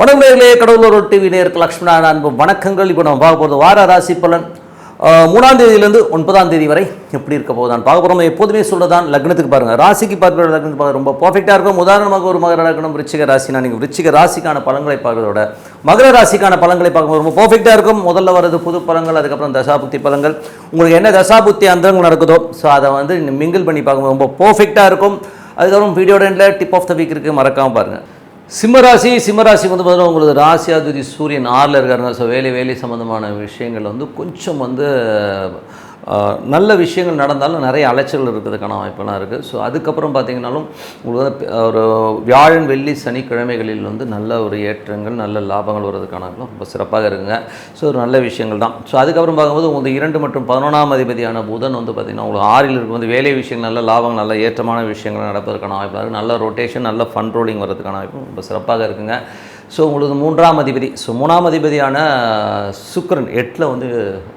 வணக்கம் கடவுளர் டிவி நேருக்கு லக்ஷ்மணா அன்பு வணக்கங்கள். இப்போ நம்ம பார்க்க போகிறது வார ராசி பலன். மூணாம் தேதியிலேருந்து ஒன்பதாம் தேதி வரை எப்படி இருக்க போகுது நான் பார்க்க போகிறோம் எப்போதுமே சொல்லதான் லக்னத்துக்கு பாருங்கள் ராசிக்கு பார்க்குற லக்னத்துக்கு பார்க்க ரொம்ப பர்ஃபெக்டாக இருக்கும். உதாரணமாக ஒரு மகர லக்னம் விருச்சிக ராசினா நீங்கள் விருச்சிக ராசிக்கான பலன்களை பார்க்கறதோட மகர ராசிக்கான பலன்களை பார்க்கும்போது ரொம்ப பர்ஃபெக்டாக இருக்கும். முதல்ல வர்றது புது பலங்கள் அதுக்கப்புறம் தசாபுத்தி பலங்கள் உங்களுக்கு என்ன தசாபுத்தி அந்தரங்கள் நடக்குதோ ஸோ அதை வந்து மிங்கிள் பண்ணி பார்க்கும்போது ரொம்ப பர்ஃபெக்டாக இருக்கும். அதுக்கப்புறம் வீடியோட எண்டில் டிப் ஆஃப் த வீக் இருக்குது மறக்காமல் பாருங்கள் சிம்மராசி சிம்மராசி வந்து பார்த்தீங்கன்னா உங்களது ராசியாதிபதி சூரியன் ஆறில் இருக்காருங்க. ஸோ வேலை வேலை சம்மந்தமான விஷயங்கள் வந்து கொஞ்சம் வந்து நல்ல விஷயங்கள் நடந்தாலும் நிறைய அலைச்சல் இருக்கிறதுக்கான வாய்ப்பெல்லாம் இருக்குது ஸோ அதுக்கப்புறம் பார்த்தீங்கன்னாலும் உங்களுக்கு வந்து ஒரு வியாழன் வெள்ளி சனிக்கிழமைகளில் வந்து நல்ல ஒரு ஏற்றங்கள் நல்ல லாபங்கள் வர்றதுக்கான ரொம்ப சிறப்பாக இருக்குங்க. ஸோ ஒரு நல்ல விஷயங்கள் தான். ஸோ அதுக்கப்புறம் பார்க்கும்போது உங்களுக்கு இரண்டு மற்றும் பதினொன்றாம் அதிபதியான புதன் வந்து பார்த்திங்கன்னா உங்களுக்கு ஆறில் இருக்கும்போது வேலை விஷயங்கள் நல்ல லாபங்கள் நல்ல ஏற்றமான விஷயங்கள் நடப்பதற்கான வாய்ப்பாக இருக்குது நல்ல ரொட்டேஷன் நல்ல ஃபண்ட் ரோலிங் வர்றதுக்கான வாய்ப்பு ரொம்ப சிறப்பாக இருக்குங்க. ஸோ உங்களுக்கு மூன்றாம் அதிபதி ஸோ மூணாம் அதிபதியான சுக்கரன் எட்டில் வந்து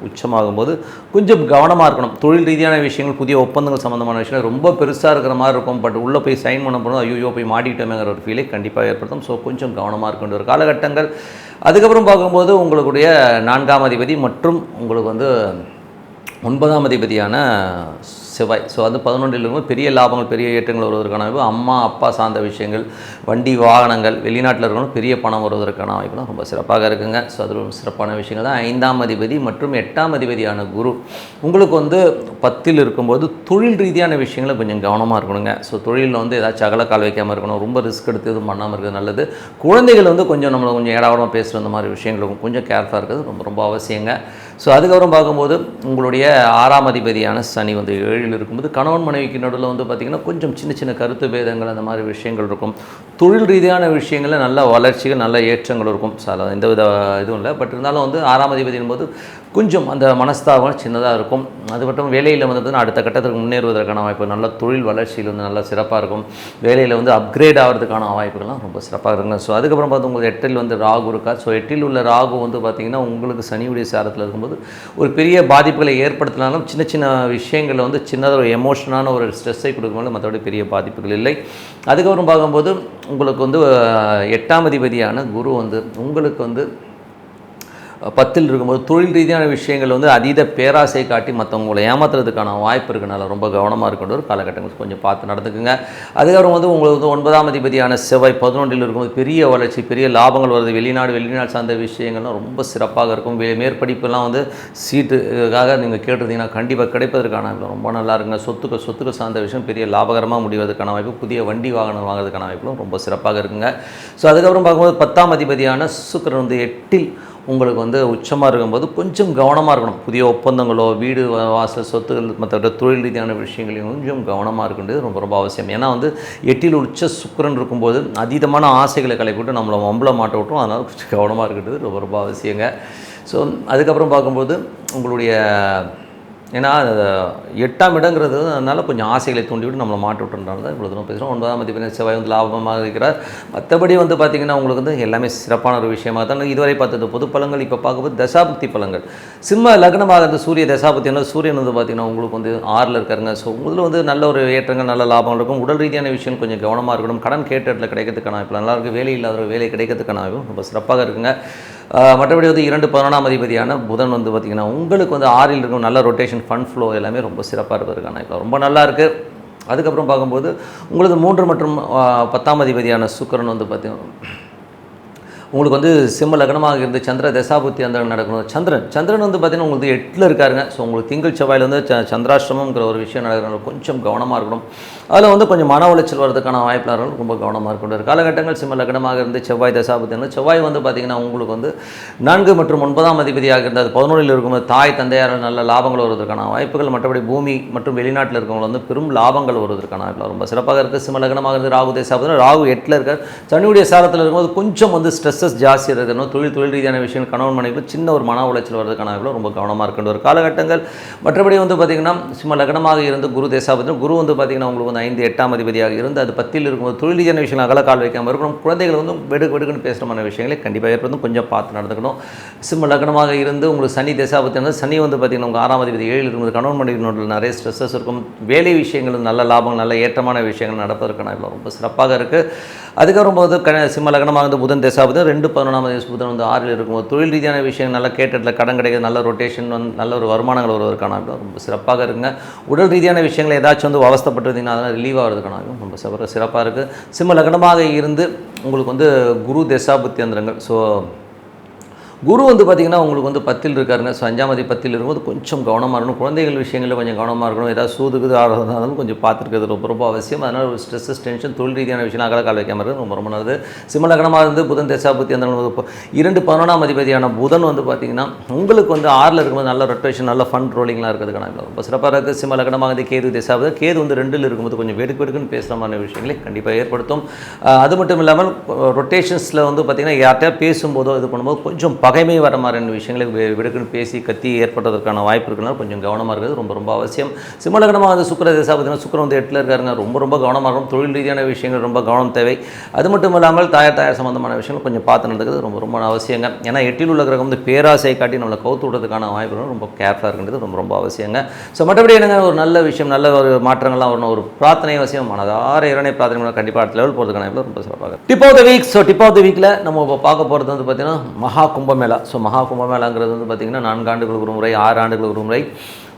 உச்சமாகும்போது கொஞ்சம் கவனமாக இருக்கணும். தொழில் ரீதியான விஷயங்கள் புதிய ஒப்பந்தங்கள் சம்மந்தமான விஷயங்கள் ரொம்ப பெருசாக இருக்கிற மாதிரி இருக்கும். பட் உள்ளே போய் சைன் பண்ண போனோம் ஐயோ போய் மாட்டிக்கிட்டோமேங்கிற ஒரு ஃபீலை கண்டிப்பாக ஏற்படுத்தும். ஸோ கொஞ்சம் கவனமாக இருக்கின்ற ஒரு காலகட்டங்கள். அதுக்கப்புறம் பார்க்கும்போது உங்களுடைய நான்காம் அதிபதி மற்றும் உங்களுக்கு வந்து ஒன்பதாம் அதிபதியான செவ்வாய். ஸோ அது பதினொன்றில் பெரிய லாபங்கள் பெரிய ஏற்றங்கள் வருவதற்கான வாய்ப்பு அம்மா அப்பா சார்ந்த விஷயங்கள் வண்டி வாகனங்கள் வெளிநாட்டில் இருக்கணும் பெரிய பணம் வருவதற்கான வாய்ப்புலாம் ரொம்ப சிறப்பாக இருக்குங்க. ஸோ அது ஒரு சிறப்பான விஷயங்கள் தான். ஐந்தாம் அதிபதி மற்றும் எட்டாம் அதிபதியான குரு. உங்களுக்கு வந்து பத்தில் இருக்கும்போது தொழில் ரீதியான விஷயங்களை கொஞ்சம் கவனமாக இருக்கணுங்க. ஸோ தொழிலில் வந்து ஏதாச்சும் அகல கால் வைக்காமல் இருக்கணும். ரொம்ப ரிஸ்க் எடுத்து எதுவும் பண்ணாமல் இருக்கிறது நல்லது. குழந்தைகள் வந்து கொஞ்சம் நம்மளை கொஞ்சம் ஏடாவடமாக பேசுகிற அந்த மாதிரி விஷயங்களுக்கும் கொஞ்சம் கேர்ஃபுல்லாக இருக்கிறது ரொம்ப ரொம்ப அவசியங்க. ஸோ அதுக்கப்புறம் பார்க்கும்போது உங்களுடைய ஆறாம் அதிபதியான சனி வந்து ஏழில் இருக்கும்போது கணவன் மனைவிக்கு நடுவில் வந்து பார்த்திங்கன்னா கொஞ்சம் சின்ன சின்ன கருத்து பேதங்கள் அந்த மாதிரி விஷயங்கள் இருக்கும். தொழில் ரீதியான விஷயங்களில் நல்ல வளர்ச்சிகள் நல்ல ஏற்றங்கள் இருக்கும். ஸோ எந்த வித இதுவும் இல்லை. பட் இருந்தாலும் வந்து ஆறாம் அதிபதியின் போது கொஞ்சம் அந்த மனஸ்தாபம் சின்னதாக இருக்கும். அது மட்டும் வேலையில் வந்து பார்த்தீங்கன்னா அடுத்த கட்டத்துக்கு முன்னேறுவதற்கான வாய்ப்பு நல்ல தொழில் வளர்ச்சியில் வந்து நல்லா சிறப்பாக இருக்கும். வேலையில் வந்து அப்கிரேட் ஆகிறதுக்கான வாய்ப்புகள்லாம் ரொம்ப சிறப்பாக இருக்குங்க. ஸோ அதுக்கப்புறம் பார்த்து உங்களுக்கு எட்டில் வந்து ராகு இருக்கா? ஸோ எட்டில் உள்ள ராகு வந்து பார்த்திங்கன்னா உங்களுக்கு சனியுடைய சாரத்தில் இருக்கும்போது ஒரு பெரிய பாதிப்புகளை ஏற்படுத்தினாலும் சின்ன சின்ன விஷயங்களில் வந்து சின்னதாக ஒரு எமோஷனான ஒரு ஸ்ட்ரெஸ்ஸை கொடுக்கும்போது மற்றபடி பெரிய பாதிப்புகள் இல்லை. அதுக்கப்புறம் பார்க்கும்போது உங்களுக்கு வந்து எட்டாம் அதிபதியான குரு வந்து உங்களுக்கு வந்து பத்தில் இருக்கும்போது தொழில் ரீதியான விஷயங்கள் வந்து அதீத பேராசை காட்டி மற்றவங்களை ஏமாத்துறதுக்கான வாய்ப்பு இருக்கனால ரொம்ப கவனமாக இருக்கின்ற ஒரு காலகட்டங்கள் கொஞ்சம் பார்த்து நடந்துக்குங்க. அதுக்கப்புறம் வந்து உங்களுக்கு வந்து ஒன்பதாம் அதிபதியான செவ்வாய் பதினொன்றில் இருக்கும்போது பெரிய வளர்ச்சி பெரிய லாபங்கள் வருது. வெளிநாடு வெளிநாடு சார்ந்த விஷயங்கள்லாம் ரொம்ப சிறப்பாக இருக்கும். மேற்படிப்பெல்லாம் வந்து சீட்டுக்காக நீங்கள் கேட்டிருந்தீங்கன்னா கண்டிப்பாக கிடைப்பதற்கான ரொம்ப நல்லா இருக்குங்க. சொத்துக்கள் சொத்துக்கள் சார்ந்த விஷயம் பெரிய லாபகரமாக முடிவதற்கான வாய்ப்பு புதிய வண்டி வாகனம் வாங்குறதுக்கான வாய்ப்புகளும் ரொம்ப சிறப்பாக இருக்குங்க. ஸோ அதுக்கப்புறம் பார்க்கும்போது பத்தாம் அதிபதியான சுக்கரன் வந்து எட்டில் உங்களுக்கு வந்து உச்சமாக இருக்கும்போது கொஞ்சம் கவனமாக இருக்கணும். புதிய ஒப்பந்தங்களோ வீடு வாசல் சொத்துகள் மற்ற தொழில் ரீதியான விஷயங்களையும் கொஞ்சம் கவனமாக இருக்கின்றது ரொம்ப ரொம்ப அவசியம். ஏன்னா வந்து எட்டில் உச்ச சுக்கிரன் இருக்கும்போது அதீதமான ஆசைகளை கலைப்பட்டு நம்மளை வம்பல மாட்ட விட்டோம். அதனால் கொஞ்சம் கவனமாக இருக்கின்றது ரொம்ப ரொம்ப அவசியங்க. ஸோ அதுக்கப்புறம் பார்க்கும்போது உங்களுடைய ஏன்னா எட்டாம் இடங்கிறது அதனால் கொஞ்சம் ஆசைகளை தூண்டிவிட்டு நம்மளை மாட்டு விட்டுறதுனால தான் இவ்வளோ தூரம் பேசுகிறோம் ஒன்பதாம் மதிப்பு செவ்வாய் வந்து லாபமாக இருக்கிறார். மற்றபடி வந்து பார்த்திங்கன்னா உங்களுக்கு வந்து எல்லாமே சிறப்பான ஒரு விஷயமாக தான் இதுவரை பார்த்தது பொது பழங்கள் இப்போ பார்க்கும்போது தசாபக்தி பலங்கள். சிம்ம லக்னமாக இருந்த சூரிய தசாபக்தி என்ன சூரியன் வந்து பார்த்திங்கன்னா உங்களுக்கு வந்து ஆறில் இருக்காருங்க. ஸோ உங்களில் வந்து நல்ல ஒரு ஏற்றங்கள் நல்ல லாபம் இருக்கும். உடல் ரீதியான விஷயம் கொஞ்சம் கவனமாக இருக்கணும். கடன் கேட்ட இடத்துல கிடைக்கிறதுக்கான இப்போ நல்லாயிருக்கும் வேலை இல்லாத வேலை கிடைக்கிறதுக்கான ரொம்ப சிறப்பாக இருக்குங்க. மற்றபடி வந்து இரண்டு பதினொன்றாம் அதிபதியான புதன் வந்து பார்த்திங்கன்னா உங்களுக்கு வந்து ஆறில் இருக்கும் நல்ல ரொட்டேஷன் ஃபண்ட் ஃப்ளோ எல்லாமே ரொம்ப சிறப்பாக இருப்பதற்கான இப்போ ரொம்ப நல்லா இருக்குது அதுக்கப்புறம் பார்க்கும்போது உங்களுக்கு மூன்று மற்றும் பத்தாம் அதிபதியான சுக்கரன் வந்து பார்த்திங்கன்னா உங்களுக்கு வந்து சிம்ம லக்னமாக இருந்து சந்திர தசாபுத்தி அந்த நடக்கணும். சந்திரன் சந்திரன் வந்து பார்த்தீங்கன்னா உங்களுக்கு எட்டில் இருக்காருங்க. ஸோ உங்களுக்கு திங்கள் செவ்வாயில் வந்து ச சந்திராஷ்டிரமங்கிற ஒரு விஷயம் நடக்கிறனால கொஞ்சம் கவனமாக இருக்கணும். அதில் வந்து கொஞ்சம் மன உளைச்சல் வரதுக்கான வாய்ப்பாளர்கள் ரொம்ப கவனமாக இருக்கணும். ஒரு காலகட்டங்கள் சிம்ம லக்னமாக இருந்து செவ்வாய் தசாபுத்தி செவ்வாய் வந்து பார்த்தீங்கன்னா உங்களுக்கு வந்து நான்கு மற்றும் ஒன்பதாம் அதிபதியாக இருந்தது பதினொன்றில் இருக்கும்போது தாய் தந்தையார் நல்ல லாபங்கள் வருவதற்கான வாய்ப்புகள். மற்றபடி பூமி மற்றும் வெளிநாட்டில் இருக்கவங்க வந்து பெரும் லாபங்கள் வருவதற்கான வாய்ப்பு ரொம்ப சிறப்பாக இருக்குது சிம்ம லக்னமாக இருந்து ராகு தேசாபுத்தி ராகு எட்டில் இருக்கார். சனியுடைய சாரத்தில் இருக்கும்போது கொஞ்சம் வந்து ஸ்ட்ரெஸ்ஸஸ் ஜாஸ்தியாக இருக்கணும் தொழில் தொழில் ரீதியான விஷயங்கள் கணவன் மனைவி சின்ன ஒரு மன உளைச்சல் வரதுக்கான வாய்ப்புகள் ரொம்ப கவனமாக இருக்கின்ற ஒரு காலகட்டங்கள். மற்றபடி வந்து பார்த்திங்கன்னா சிம்ம லக்னமாக இருந்து குரு தேசாபுத்தி குரு வந்து பார்த்திங்கன்னா உங்களுக்கு வந்து ஐந்து எட்டாம் அதிபதியாக இருந்து அது பத்தில் இருக்கும்போது தொழிலீஜன விஷயங்கள் அகல கால் வைக்காமல் இருக்கணும். குழந்தைகள் வந்து வெடுக்கு வெடுக்குன்னு பேசுகிற மாதிரி விஷயங்களை கண்டிப்பாக ஏற்படுத்தும். கொஞ்சம் பார்த்து நடந்துக்கணும். சிம்ம லக்னமாக இருந்து உங்களுக்கு சனி தசாபத்தி சனி வந்து பார்த்திங்கன்னா உங்கள் ஆறாம் அதிபதி ஏழில் இருக்கும்போது கணவன் மனைவினோட நிறைய ஸ்ட்ரெஸ்ஸஸ் இருக்கும். வேலை விஷயங்கள் நல்ல லாபம் நல்ல ஏற்றமான விஷயங்கள் நடப்பதற்கான ரொம்ப சிறப்பாக இருக்குது அதுக்கப்புறம் போது க சிம்ம லக்னமாக வந்து புதன் தசாபதி ரெண்டு பதினொன்றாம் தேதி புதன் வந்து ஆறில் இருக்கும்போது தொழில் ரீதியான விஷயம் நல்ல கேட்டதில் கடன் கிடைக்கிறது நல்ல ரொட்டேஷன் வந்து நல்ல ஒரு வருமானங்கள் வருவதற்கான ரொம்ப சிறப்பாக இருக்குங்க. உடல் ரீதியான விஷயங்கள் ஏதாச்சும் வந்து அவஸ்தப்பட்டிருந்தீங்கன்னா அதெல்லாம் ரிலீவ் ஆகிறதுக்கான ரொம்ப சிறப்பாக சிறப்பாக இருக்குது சிம்ம லக்னமாக இருந்து உங்களுக்கு வந்து குரு தசாபுத்தி அந்தரங்கள் ஸோ குரு வந்து பார்த்திங்கன்னா உங்களுக்கு வந்து பத்தில் இருக்காருங்க. ஸோ அஞ்சாம் பத்தில் இருக்கும்போது கொஞ்சம் கவனமாக இருக்கணும். குழந்தைகள் விஷயங்களில் கொஞ்சம் கவனமாக இருக்கணும். ஏதாவது சூதுக்குது ஆடுறதுனாலும் கொஞ்சம் பார்த்துருக்கிறது ரொம்ப ரொம்ப அவசியம். அதனால் ஒரு ஸ்ட்ரெஸ் டென்ஷன் தொழில் ரீதியான விஷயம் அகல கால் வைக்காம ரொம்ப ரொம்ப நல்லது. சிம்ம லக்னமாக இருந்து புதன் தசாபுத்தி அந்த இரண்டு பதினொன்றாம் அதிபதியான புதன் வந்து பார்த்திங்கன்னா உங்களுக்கு வந்து ஆறில் இருக்கும்போது நல்ல ரொட்டேஷன் நல்ல ஃபண்ட் ரோலிங்லாம் இருக்கிறதுக்கான ரொம்ப சிறப்பாக இருக்குது. சிம்ம லக்னமாக வந்து கேது தசாபதி கேது வந்து ரெண்டில் இருக்கும்போது கொஞ்சம் வெடுக்கு வெடுக்குன்னு பேசுகிற மாதிரி விஷயங்களை கண்டிப்பாக ஏற்படுத்தும். அது மட்டும் இல்லாமல் ரொட்டேஷன்ஸில் வந்து பார்த்திங்கன்னா யார்கிட்டயா பேசும்போதோ இது பண்ணும்போது கொஞ்சம் பகைமை வர மாதிரியான விஷயங்களை விடுக்குன்னு பேசி கத்தி ஏற்படுறதுக்கான வாய்ப்பு இருக்குனால கொஞ்சம் கவனமாக இருக்கிறது ரொம்ப ரொம்ப அவசியம். சிம்மலகனமாக வந்து சுக்கர திசா பார்த்தீங்கன்னா சுக்கரம் வந்து எட்டில் இருக்காருங்க. ரொம்ப ரொம்ப கவனமாக இருக்கும் தொழில் ரீதியான விஷயங்கள் ரொம்ப கவனம் தேவை. அது மட்டும் இல்லாமல் தாயார் தாயார் சம்மந்தமான விஷயங்கள் கொஞ்சம் பார்த்து நடந்துக்கிறது ரொம்ப ரொம்ப அவசியங்க. ஏன்னா எட்டில் உள்ள கிரகம் வந்து பேராசையை காட்டி நம்மளை கவுத்து விடுறதுக்கான வாய்ப்புகள் ரொம்ப கேர்ஃபுல்லாக இருக்கின்றது ரொம்ப ரொம்ப அவசியங்க. ஸோ மற்றபடி என்னங்க? ஒரு நல்ல விஷயம் நல்ல ஒரு மாற்றங்கள்லாம் வரணும். ஒரு பிரார்த்தனை அவசியம் மனதார இரணை பிரார்த்தனை கண்டிப்பாக அடுத்த லெவல் போகிறதுக்கான ரொம்ப சிறப்பாக tip of the week so tip of the வீக்கில் நம்ம இப்போ பார்க்க போகிறது வந்து பார்த்திங்கன்னா மகா கும்பமேளா. ஸோ மகா கும்பமேளாங்கிறது வந்து பார்த்திங்கன்னா நான்கு ஆண்டுகளுக்கு ஒரு முறை ஆறு ஆண்டுகளுக்கு ஒரு முறை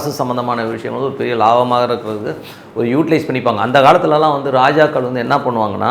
அரசு சம்மந்தமான விஷயம் வந்து ஒரு பெரிய லாபமாக இருக்கிறது. ஒரு யூட்டிலைஸ் பண்ணிப்பாங்க. அந்த காலத்துலலாம் வந்து ராஜாக்கள் வந்து என்ன பண்ணுவாங்கன்னா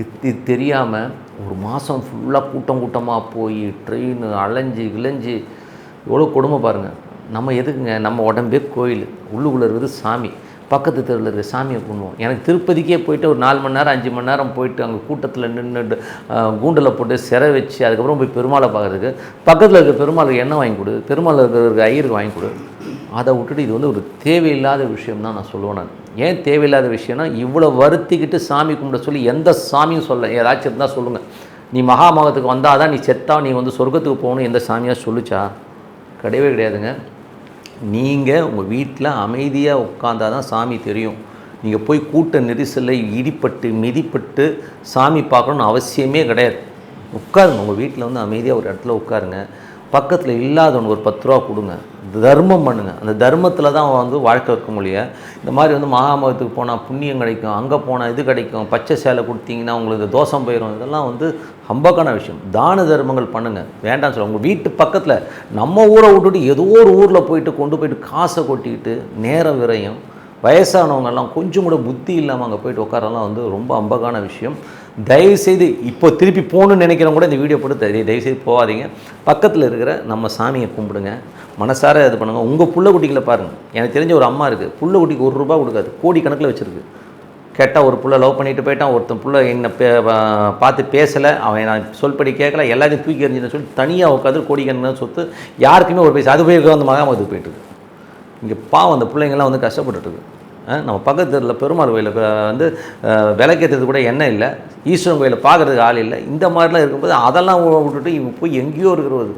இது இது தெரியாமல் ஒரு மாதம் ஃபுல்லாக கூட்டம் கூட்டமாக போய் ட்ரெயின் அலைஞ்சு கிளைஞ்சு எவ்வளோ கொடுமை பாருங்கள் நம்ம எதுக்குங்க? நம்ம உடம்பே கோயில். உள்ளுக்குள்ளே இருக்கிறது சாமி. பக்கத்து தெருவில் இருக்கிற சாமியை கும்பிடுவோம். எனக்கு திருப்பதிக்கே போயிட்டு ஒரு நாலு மணி நேரம் அஞ்சு மணி நேரம் போயிட்டு அங்கே கூட்டத்தில் நின்று கூண்டில் போட்டு சிறை வச்சு அதுக்கப்புறம் போய் பெருமாளை பார்க்கறதுக்கு பக்கத்தில் இருக்கிற பெருமாளுக்கு எண்ணெய் வாங்கி கொடு? பெருமாள் இருக்கிற ஐயருக்கு வாங்கி கொடு. அதை விட்டுட்டு இது வந்து ஒரு தேவையில்லாத விஷயம் தான் நான் சொல்லுவேன் நான். ஏன் தேவையில்லாத விஷயம்னா இவ்வளோ வருத்திக்கிட்டு சாமி கும்பிட சொல்லி எந்த சாமியும் சொல்ல ஏதாச்சும் இருந்தால் சொல்லுங்கள் நீ மகாமகத்துக்கு வந்தால் தான் நீ செத்தா நீ வந்து சொர்க்கத்துக்கு போகணும் எந்த சாமியாக சொல்லுச்சா? கிடையவே கிடையாதுங்க. நீங்கள் உங்கள் வீட்டில் அமைதியாக உட்காந்தா தான் சாமி தெரியும். நீங்கள் போய் கூட்ட நெரிசலில் இடிப்பட்டு மிதிப்பட்டு சாமி பார்க்கணுன்னு அவசியமே கிடையாது. உட்காருங்க உங்கள் வீட்டில் வந்து அமைதியாக ஒரு இடத்துல உட்காருங்க. பக்கத்தில் இல்லாதவனுக்கு ஒரு பத்து ரூபா கொடுங்க. தர்மம் பண்ணுங்கள் அந்த தர்மத்தில் தான் வந்து வாழ்க்கை இருக்க முடியும் இந்த மாதிரி வந்து மகாமகத்துக்கு போனால் புண்ணியம் கிடைக்கும். அங்கே போனால் இது கிடைக்கும். பச்சை சேலை கொடுத்தீங்கன்னா உங்களுக்கு தோஷம் போயிடும் இதெல்லாம் வந்து ஹம்பக்கான விஷயம். தான தர்மங்கள் பண்ணுங்கள் வேண்டாம்னு சொல்ல உங்கள் வீட்டு பக்கத்தில் நம்ம ஊரை விட்டுட்டு ஏதோ ஒரு ஊரில் போயிட்டு கொண்டு போயிட்டு காசை கொட்டிக்கிட்டு நேரம் விரயம் வயசானவங்கெல்லாம் கொஞ்சம் கூட புத்தி இல்லாமல் அங்கே போயிட்டு உட்காரலாம் வந்து ரொம்ப அம்பகான விஷயம். தயவுசெய்து இப்போ திருப்பி போகணுன்னு நினைக்கிறவங்க கூட இந்த வீடியோ போட்டு தயவு தயவுசெய்து போகாதீங்க. பக்கத்தில் இருக்கிற நம்ம சாமியை கும்பிடுங்க. மனசார இது பண்ணுங்கள் உங்கள் புள்ள குட்டிகளை பாருங்கள் எனக்கு தெரிஞ்ச ஒரு அம்மா இருக்குது புள்ள குட்டிக்கு ஒரு ரூபா கொடுக்காது. கோடி கணக்கில் வச்சுருக்கு. கேட்டால் ஒரு புள்ள லவ் பண்ணிட்டு போயிட்டான். ஒருத்தன் புள்ள என்னை பே பார்த்து பேசலை. அவன் நான் சொல்படி கேட்கல. எல்லாத்தையும் தூக்கி எறிஞ்சுன்னு சொல்லி தனியாக உட்காந்து கோடிக்கணக்கான சொத்து யாருக்குமே ஒரு பைசா. அது போய் வந்து மகாமத்துக்கு போயிட்டு இங்கே பாவம் அந்த பிள்ளைங்கள்லாம் வந்து கஷ்டப்பட்டுருக்கு நம்ம பக்கத்து தெருவில் பெருமாள் கோயிலில் வந்து அஹ், விளக்கேற்றுறது கூட எண்ணெய் இல்லை. ஈஸ்வரன் கோயிலில் பார்க்குறதுக்கு ஆள் இல்லை. இந்த மாதிரிலாம் இருக்கும்போது அதெல்லாம் விட்டுட்டு இவங்க போய் எங்கேயோ இருக்கிறது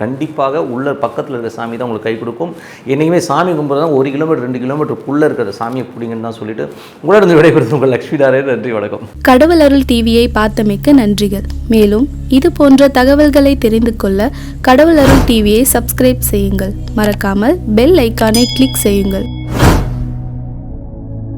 கண்டிப்பாக உள்ள பக்கத்தில் இருக்கிற சாமி தான் உங்களுக்கு கை கொடுக்கும். என்றைக்குமே சாமி கும்பிட்றது தான் ஒரு கிலோமீட்டர் ரெண்டு கிலோமீட்டருக்குள்ளே இருக்கிற சாமியை பிடிங்கன்னு தான் சொல்லிட்டு உங்களோட இருந்து விடைபெறுது உங்கள் லக்ஷ்மி தாரே நன்றி வணக்கம். கடவுள் அருள் டிவியை பார்த்தமைக்கு நன்றிகள். மேலும் இது போன்ற தகவல்களை தெரிந்து கொள்ள கடவுள் அருள் டிவியை சப்ஸ்கிரைப் செய்யுங்கள். மறக்காமல் பெல் ஐக்கானை கிளிக் செய்யுங்கள்.